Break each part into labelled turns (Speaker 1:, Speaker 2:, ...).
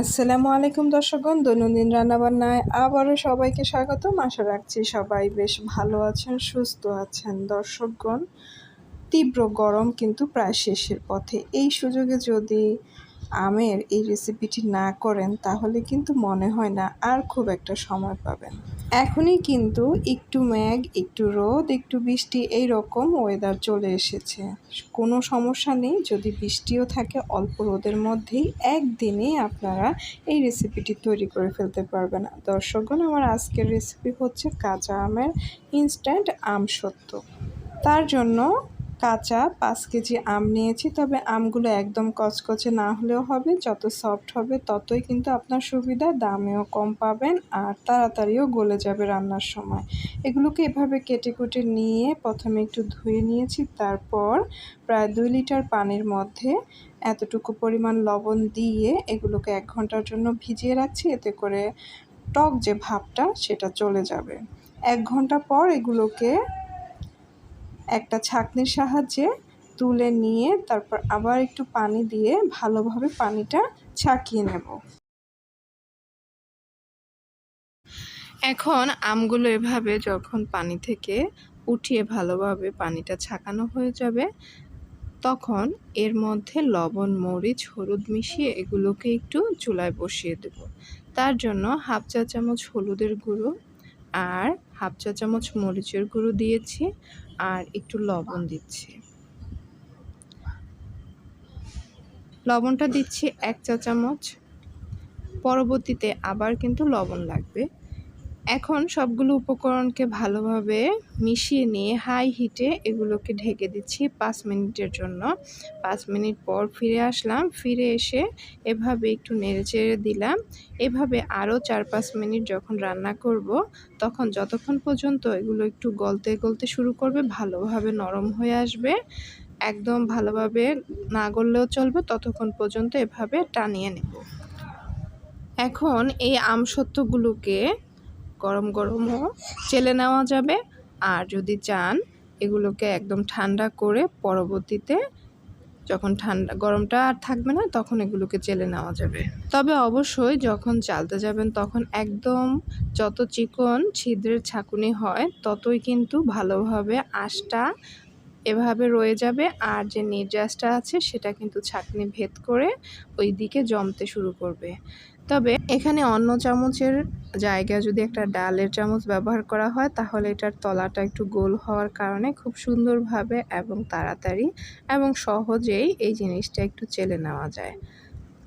Speaker 1: আসসালামু আলাইকুম দর্শকগণ, দৈনন্দিন রান্নাবান্নায় আবারও সবাইকে স্বাগতম। আশা রাখছি সবাই বেশ ভালো আছেন, সুস্থ আছেন। দর্শকগণ, তীব্র গরম কিন্তু প্রায় শেষের পথে। এই সুযোগে যদি আমের এই রেসিপিটি না করেন, তাহলে কিন্তু মনে হয় না আর খুব একটা সময় পাবেন। এখনই কিন্তু একটু ম্যাগ একটু রোদ, একটু বৃষ্টি এই রকম ওয়েদার চলে এসেছে। কোনো সমস্যা নেই, যদি বৃষ্টিও থাকে, অল্প রোদের মধ্যেই একদিনে আপনারা এই রেসিপিটি তৈরি করে ফেলতে পারবেন। দর্শকগণ, আমার আজকের রেসিপি হচ্ছে কাঁচা আমের ইনস্ট্যান্ট আম সত্য। তার জন্য কাঁচা, পাঁচ কেজি আম নিয়েছি, তবে আমগুলো একদম কচকচে না হলেও হবে, যত সফট হবে ততই কিন্তু আপনার সুবিধা, দামেও কম পাবেন আর তাড়াতাড়িও গলে যাবে রান্নার সময়। এগুলোকে এভাবে কেটে কুটে নিয়ে প্রথমে একটু ধুয়ে নিয়েছি, তারপর প্রায় দুই লিটার পানির মধ্যে এতটুকু পরিমাণ লবণ দিয়ে এগুলোকে এক ঘণ্টার জন্য ভিজিয়ে রাখছি, এতে করে টক যে ভাবটা সেটা চলে যাবে। এক ঘণ্টা পর এগুলোকে একটা ছাঁকনির সাহায্যে তুলে নিয়ে তারপর আবার একটু পানি দিয়ে ভালোভাবে পানিটা ছাকিয়ে নেব। এখন আমগুলো এভাবে যখন পানি থেকে উঠিয়ে ভালোভাবে পানিটা ছাকানো হয়ে যাবে, তখন এর মধ্যে লবণ, মরিচ, হলুদ মিশিয়ে এগুলোকে একটু চুলায় বসিয়ে দেব। তার জন্য হাফ চা চামচ হলুদের গুঁড়ো আর হাফ চা চামচ মরিচের গুঁড়ো দিয়েছি আর একটু লবণ দিচ্ছি। লবণটা দিচ্ছি এক চা চামচ। পরবর্তীতে আবার কিন্তু লবণ লাগবে। এখন সবগুলো উপকরণকে ভালোভাবে মিশিয়ে নিয়ে হাই হিটে এগুলোকে ঢেকে দিচ্ছি পাঁচ মিনিটের জন্য। পাঁচ মিনিট পর ফিরে আসলাম, ফিরে এসে এভাবে একটু নেড়ে চেড়ে দিলাম। এভাবে আরও চার পাঁচ মিনিট যখন রান্না করব, তখন যতক্ষণ পর্যন্ত এগুলো একটু গলতে গলতে শুরু করবে, ভালোভাবে নরম হয়ে আসবে। একদম ভালোভাবে না গললেও চলবে, ততক্ষণ পর্যন্ত এভাবে টানিয়ে নেব। এখন এই আমসত্ত্বগুলোকে গরম গরমও চেলে নেওয়া যাবে। আর যদি চান, এগুলোকে একদম ঠান্ডা করে পরবর্তীতে যখন ঠান্ডা গরমটা আর থাকবে না, তখন এগুলোকে চেলে নেওয়া যাবে। তবে অবশ্যই যখন চালতে যাবেন, তখন একদম যত চিকন ছিদ্রের ছাকুনি হয়, ততই কিন্তু ভালোভাবে আঁশটা এভাবে রয়ে যাবে। আর যে নির্যাসটা আছে, সেটা কিন্তু ছাকনি ভেদ করে ওই দিকে জমতে শুরু করবে। তবে এখানে অন্য চামচের জায়গায় যদি একটা ডালের চামচ ব্যবহার করা হয়, তাহলে এটার তলাটা একটু গোল হওয়ার কারণে খুব সুন্দরভাবে এবং তাড়াতাড়ি এবং সহজেই এই জিনিসটা একটু চেলে নেওয়া যায়।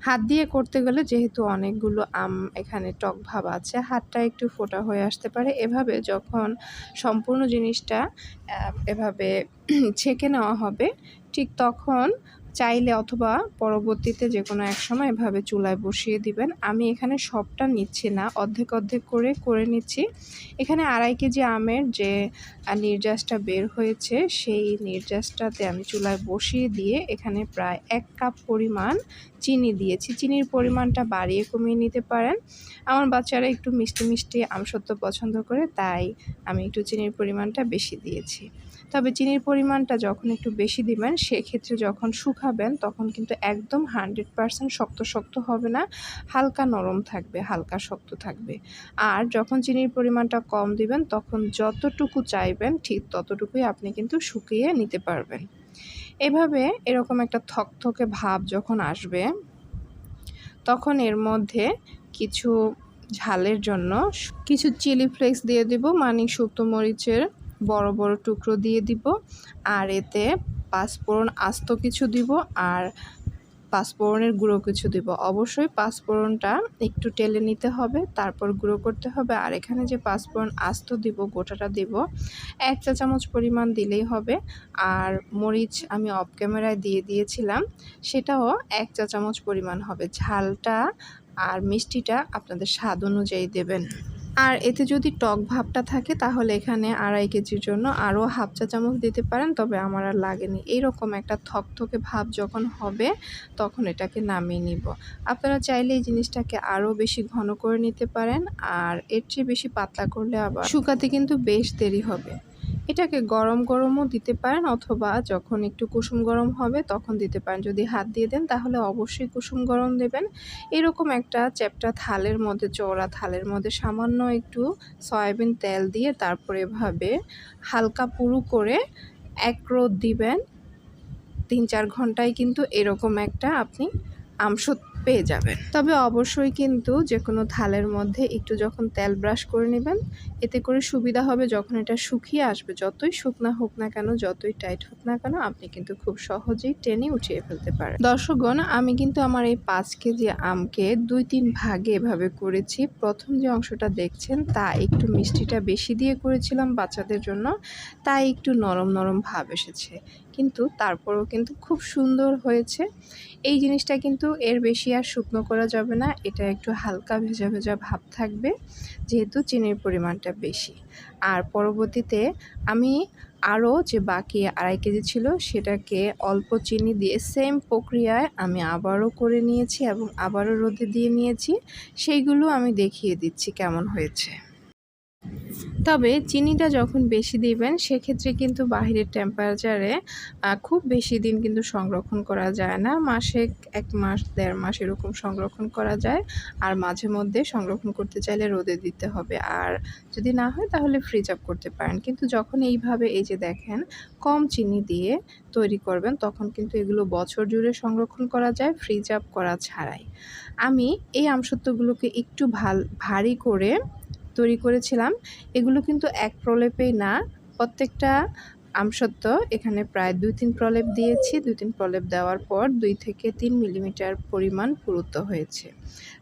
Speaker 1: হাত দিয়ে করতে গেলে যেহেতু অনেকগুলো আম এখানে টক ভাব আছে, হাতটা একটু ফোটা হয়ে আসতে পারে। এভাবে যখন সম্পূর্ণ জিনিসটা এভাবে ছেঁকে নেওয়া হবে, ঠিক তখন চাইলে অথবা পরবর্তীতে যে কোনো এক সময় এভাবে চুলায় বসিয়ে দিবেন। আমি এখানে সবটা নিচ্ছি না, অর্ধেক অর্ধেক করে করে নিচ্ছি। এখানে আড়াই কেজি আমের যে নির্যাসটা বের হয়েছে, সেই নির্যাসটাতে আমি চুলায় বসিয়ে দিয়ে এখানে প্রায় এক কাপ পরিমাণ চিনি দিয়েছি। চিনির পরিমাণটা বাড়িয়ে কমিয়ে নিতে পারেন। আমার বাচ্চারা একটু মিষ্টি মিষ্টি আমসত্ব পছন্দ করে, তাই আমি একটু চিনির পরিমাণটা বেশি দিয়েছি। তবে চিনির পরিমাণটা যখন একটু বেশি দিবেন, সেক্ষেত্রে যখন শুকাবেন, তখন কিন্তু একদম হান্ড্রেড পারসেন্ট শক্ত শক্ত হবে না, হালকা নরম থাকবে, হালকা শক্ত থাকবে। আর যখন চিনির পরিমাণটা কম দিবেন, তখন যতটুকু চাইবেন, ঠিক ততটুকুই আপনি কিন্তু শুকিয়ে নিতে পারবেন। এভাবে এরকম একটা থকথকে ভাব যখন আসবে, তখন এর মধ্যে কিছু ঝালের জন্য কিছু চিলি ফ্লেক্স দিয়ে দিব মানে শুক্তো মরিচের বড় বড় টুকরো দিয়ে দিব। আর এতে পাঁচফোড়ন আস্ত কিছু দিব আর পাঁচফোড়নের গুঁড়ো কিছু দিব। অবশ্যই পাঁচফোড়নটা একটু টেলে নিতে হবে, তারপর গুঁড়ো করতে হবে। আর এখানে যে পাঁচফোড়ন আস্ত দিব, গোটাটা দিব, এক চা চামচ পরিমাণ দিলেই হবে। আর মরিচ আমি অফ ক্যামেরায় দিয়ে দিয়েছিলাম, সেটাও এক চা চামচ পরিমাণ হবে। ঝালটা আর মিষ্টিটা আপনাদের স্বাদ অনুযায়ী দেবেন। আর এতে যদি টক ভাবটা থাকে, তাহলে এখানে আড়াই কেজির জন্য আরও হাফ চা চামচ দিতে পারেন, তবে আমার আর লাগেনি। এইরকম একটা থকথকে ভাব যখন হবে, তখন এটাকে নামিয়ে নিব। আপনারা চাইলে এই জিনিসটাকে আরও বেশি ঘন করে নিতে পারেন, আর এর চেয়ে বেশি পাতলা করলে আবার শুকাতে কিন্তু বেশ দেরি হবে। এটাকে গরম গরমও দিতে পারেন অথবা যখন একটু কুসুম গরম হবে তখন দিতে পারেন। যদি হাত দিয়ে দেন তাহলে অবশ্যই কুসুম গরম দেবেন। এরকম একটা চ্যাপটা থালের মধ্যে, চওড়া থালের মধ্যে সামান্য একটু সয়াবিন তেল দিয়ে তারপরে এভাবে হালকা পুরু করে এক রোদ দিবেন। তিন চার ঘন্টায় কিন্তু এরকম একটা আপনি আমসত পেয়ে যাবেন। তবে অবশ্যই কিন্তু যে কোনো থালের মধ্যে একটু যখন তেল ব্রাশ করে নেবেন, এতে করে সুবিধা হবে যখন এটা শুকিয়ে আসবে। যতই শুকনা হোক না কেন, যতই টাইট হোক না কেন, আপনি কিন্তু খুব সহজেই টেনে উঠিয়ে ফেলতে পারেন। দর্শকগণ, আমি কিন্তু আমার এই পাঁচ কেজি আমকে দুই তিন ভাগে এভাবে করেছি। প্রথম যে অংশটা দেখছেন, তা একটু মিষ্টিটা বেশি দিয়ে করেছিলাম বাচ্চাদের জন্য। তাই একটু নরম নরম ভাব এসেছে। কিন্তু তারপরেও কিন্তু খুব সুন্দর হয়েছে। এই জিনিসটা কিন্তু এর বেশি আর শুকনো করা যাবে না, এটা একটু হালকা ভেজা ভেজা ভাব থাকবে, যেহেতু চিনির পরিমাণটা বেশি। আর পরবর্তীতে আমি আরও যে বাকি আড়াই কেজি ছিল, সেটাকে অল্প চিনি দিয়ে সেম প্রক্রিয়ায় আমি আবারও করে নিয়েছি এবং আবারও রোদে দিয়ে নিয়েছি। সেইগুলো আমি দেখিয়ে দিচ্ছি কেমন হয়েছে। তবে চিনিটা যখন বেশি দিবেন, সেক্ষেত্রে কিন্তু বাহিরের টেম্পারেচারে খুব বেশি দিন কিন্তু সংরক্ষণ করা যায় না। মাসে এক মাস, দেড় মাস এরকম সংরক্ষণ করা যায়। আর মাঝে মধ্যে সংরক্ষণ করতে চাইলে রোদে দিতে হবে। আর যদি না হয়, তাহলে ফ্রিজ আপ করতে পারেন। কিন্তু যখন এইভাবে এই যে দেখেন, কম চিনি দিয়ে তৈরি করবেন, তখন কিন্তু এগুলো বছর জুড়ে সংরক্ষণ করা যায় ফ্রিজ আপ করা ছাড়াই। আমি এই আমসত্বগুলোকে একটু ভালো, ভারী করে তৈরি করেছিলাম। এগুলো কিন্তু এক প্রলেপেই না প্রত্যেকটা আমসত্ত্ব, এখানে প্রায় দুই তিন প্রলেপ দিয়েছি। দুই তিন প্রলেপ দেওয়ার পর দুই থেকে তিন মিলিমিটার পরিমাণ পুরুত্ব হয়েছে।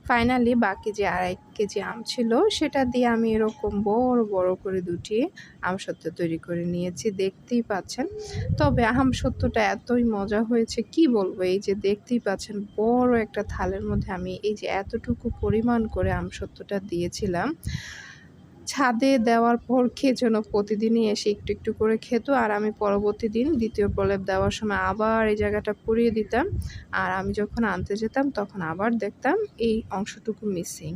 Speaker 1: ফাইনালি বাকি যে আড়াই কেজি আম ছিল, সেটা দিয়ে আমি এরকম বড় বড় করে দুটি আমসত্ত্ব তৈরি করে নিয়েছি। দেখতেই পাচ্ছেন। তবে আমসত্ত্বটা এতই মজা হয়েছে, কি বলব? এই যে দেখতেই পাচ্ছেন, বড় একটা থালের মধ্যে আমি এই যে এতটুকু পরিমাণ করে আমসত্ত্বটা দিয়েছিলাম। ছাদে দেওয়ার পর খেয়ে যেন প্রতিদিনই এসে একটু একটু করে খেত, আর আমি পরবর্তী দিন দ্বিতীয় প্রলেপ দেওয়ার সময় আবার এই জায়গাটা পুড়িয়ে দিতাম। আর আমি যখন আনতে যেতাম, তখন আবার দেখতাম এই অংশটুকু মিসিং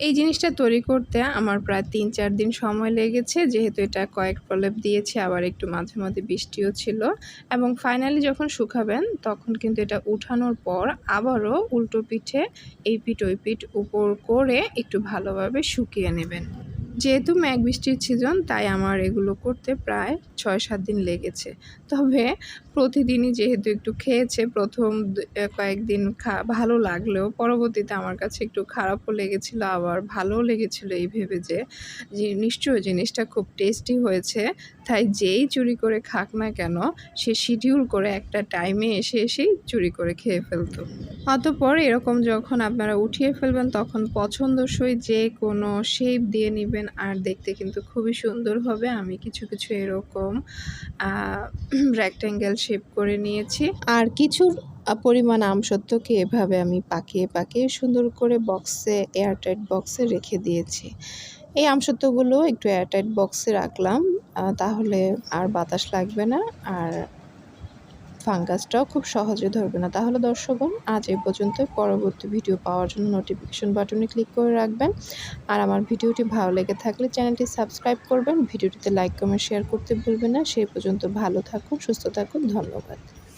Speaker 1: এই জিনিসটা তৈরি করতে আমার প্রায় তিন, চার দিন সময় লেগেছে। যেহেতু এটা কয়েক প্রলেপ দিয়েছি, আবার একটু মাঝে মাঝে বৃষ্টিও ছিল। এবং ফাইনালি যখন শুকাবেন, তখন কিন্তু এটা উঠানোর পর আবারও উল্টো পিঠে এই পিঠ, ওই পিঠ উপর করে একটু ভালোভাবে শুকিয়ে নেবেন। যেহেতু ম্যাঘ বৃষ্টির সিজন তাই আমার এগুলো করতে প্রায় ছয় সাত দিন লেগেছে। তবে প্রতিদিনই যেহেতু একটু খেয়েছে, প্রথম কয়েকদিন খা, ভালো লাগলেও পরবর্তীতে আমার কাছে একটু খারাপও লেগেছিল, আবার ভালোও লেগেছিল এই ভেবে যে নিশ্চয়ই জিনিসটা খুব টেস্টি হয়েছে। তাই যেই চুরি করে খাক না কেন, সে শিডিউল করে একটা টাইমে এসে এসেই চুরি করে খেয়ে ফেলতো। অতপর এরকম যখন আপনারা উঠিয়ে ফেলবেন, তখন পছন্দসই যে কোনো শেপ দিয়ে নেবেন, আর দেখতে কিন্তু খুবই সুন্দর হবে। আমি কিছু কিছু এরকম রেক্ট্যাঙ্গেল শেপ করে নিয়েছি। আর কিছু পরিমাণ আমসত্ত্বকে এভাবে আমি পাকিয়ে পাকিয়ে সুন্দর করে বক্সে এয়ারটাইট বক্সে রেখে দিয়েছি। এই আমসত্ত্বগুলো একটু এয়ারটাইট বক্সে রাখলাম তাহলে আর বাতাস লাগবে না আর ফাঙ্গাসটাও খুব সহজে ধরবে না। তাহলে দর্শকগণ, আজ এই পর্যন্ত। পরবর্তী ভিডিও পাওয়ার জন্য নোটিফিকেশন বাটনে ক্লিক করে রাখবেন। আর আমার ভিডিওটি ভালো লেগে থাকলে চ্যানেলটি সাবস্ক্রাইব করবেন। ভিডিওটিতে লাইক কমেন্ট শেয়ার করতে ভুলবেন না। সেই পর্যন্ত ভালো থাকুন, সুস্থ থাকুন। ধন্যবাদ।